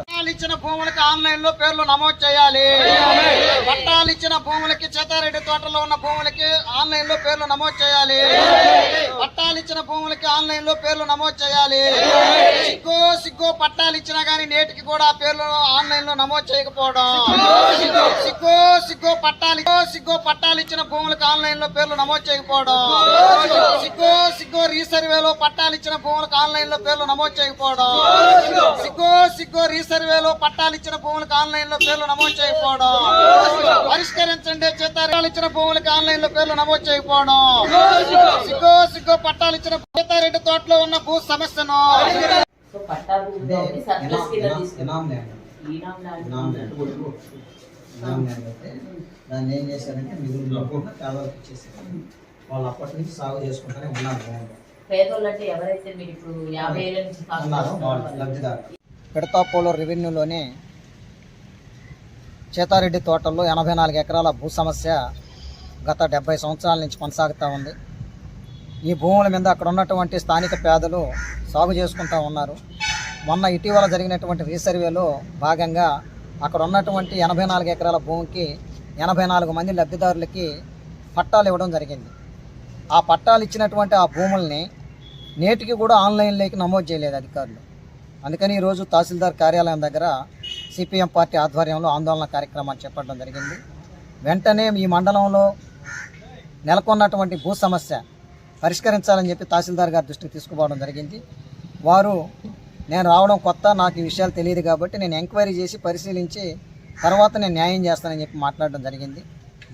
పట్టాలు ఇచ్చిన భూములకి ఆన్లైన్లో పేర్లు నమోదు చేయాలి. పట్టాలు ఇచ్చిన భూములకి చేతారెడ్డి తోటలో ఉన్న భూములకి ఆన్లైన్లో పేర్లు నమోదు చేయాలి. పట్టాలు ఇచ్చిన భూములకి ఆన్లైన్లో పేర్లు నమోదు చేయాలి. సిగ్గో పట్టాలు ఇచ్చినా గానీ నేటికి కూడా ఆ పేర్లు ఆన్లైన్లో నమోదు చేయకపోవడం. సిగ్గో సిగ్గో పట్టాలు సిగ్గో పట్టాలు ఇచ్చిన భూములకు ఆన్లైన్లో పేర్లు నమోదు చేయకపోవడం. సిగ్గో సిగ్గో రీసర్వేలో పట్టాలు ఇచ్చిన భూములకు ఆన్లైన్లో పేర్లు నమోదు చేయకపోవడం. సిగ్గో సిగ్గో రీసర్వేలో పట్టాలు ఇచ్చిన భూములకు ఆన్లైన్లో పేర్లు నమోదు చేయకపోవడం. పరిష్కరించండి చేతారాలు ఇచ్చిన భూములకు ఆన్లైన్లో పేర్లు నమోదు చేయకపోవడం. సిగ్గు సిగ్గో పట్టాలు ఇచ్చిన చేతారెడ్డి తోటలో ఉన్న భూ సమస్యను సో సర్ప్లస్ కింద తీసుకున్నాం దాన్ని ఏం చేశారంటే మిగులు డబ్బుగా పేదలకు ఇచ్చేసారు వాళ్ళు అప్పటి నుంచి సాగు చేసుకుంటూనే ఉన్నారు. భూములు. పేదోళ్ళు అంటే ఎవరైతే మీరు ఇప్పుడు యాభై ఏళ్ళ నుంచి పెడతాపోలో రెవెన్యూలోని చేతారెడ్డి తోటల్లో ఎనభై నాలుగు ఎకరాల భూ సమస్య గత డెబ్బై సంవత్సరాల నుంచి కొనసాగుతూ ఉంది. ఈ భూముల మీద అక్కడ ఉన్నటువంటి స్థానిక పేదలు సాగు చేసుకుంటూ ఉన్నారు. మొన్న ఇటీవల జరిగినటువంటి రీసర్వేలో భాగంగా అక్కడ ఉన్నటువంటి ఎనభై నాలుగు ఎకరాల భూమికి ఎనభై నాలుగు మంది లబ్ధిదారులకి పట్టాలు ఇవ్వడం జరిగింది. ఆ పట్టాలు ఇచ్చినటువంటి ఆ భూముల్ని నేటికి కూడా ఆన్లైన్లోకి నమోదు చేయలేదు అధికారులు. అందుకని ఈరోజు తహసీల్దార్ కార్యాలయం దగ్గర సిపిఎం పార్టీ ఆధ్వర్యంలో ఆందోళన కార్యక్రమాన్ని చేపట్టడం జరిగింది. వెంటనే ఈ మండలంలో నెలకొన్నటువంటి భూ సమస్య పరిష్కరించాలని చెప్పి తహసీల్దార్ గారి దృష్టికి తీసుకుపోవడం జరిగింది. వారు నేను రావడం కొత్త నాకు ఈ విషయాలు తెలియదు కాబట్టి నేను ఎంక్వైరీ చేసి పరిశీలించి తర్వాత నేను న్యాయం చేస్తానని చెప్పి మాట్లాడడం జరిగింది.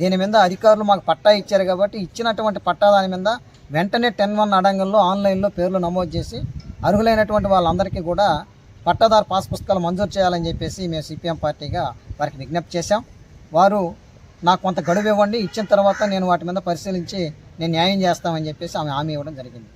దీని మీద అధికారులు మాకు పట్టా ఇచ్చారు కాబట్టి ఇచ్చినటువంటి పట్టా దాని మీద వెంటనే టెన్ వన్ అడంగంలో ఆన్లైన్లో పేర్లు నమోదు చేసి అర్హులైనటువంటి వాళ్ళందరికీ కూడా పట్టాదారు పాస్ పుస్తకాలు మంజూరు చేయాలని చెప్పేసి మేము సిపిఎం పార్టీగా వారికి విజ్ఞప్తి చేశాం. వారు నాకు కొంత గడువు ఇవ్వండి ఇచ్చిన తర్వాత నేను వాటి మీద పరిశీలించి నేను న్యాయం చేస్తామని చెప్పేసి ఆమె హామీ ఇవ్వడం జరిగింది.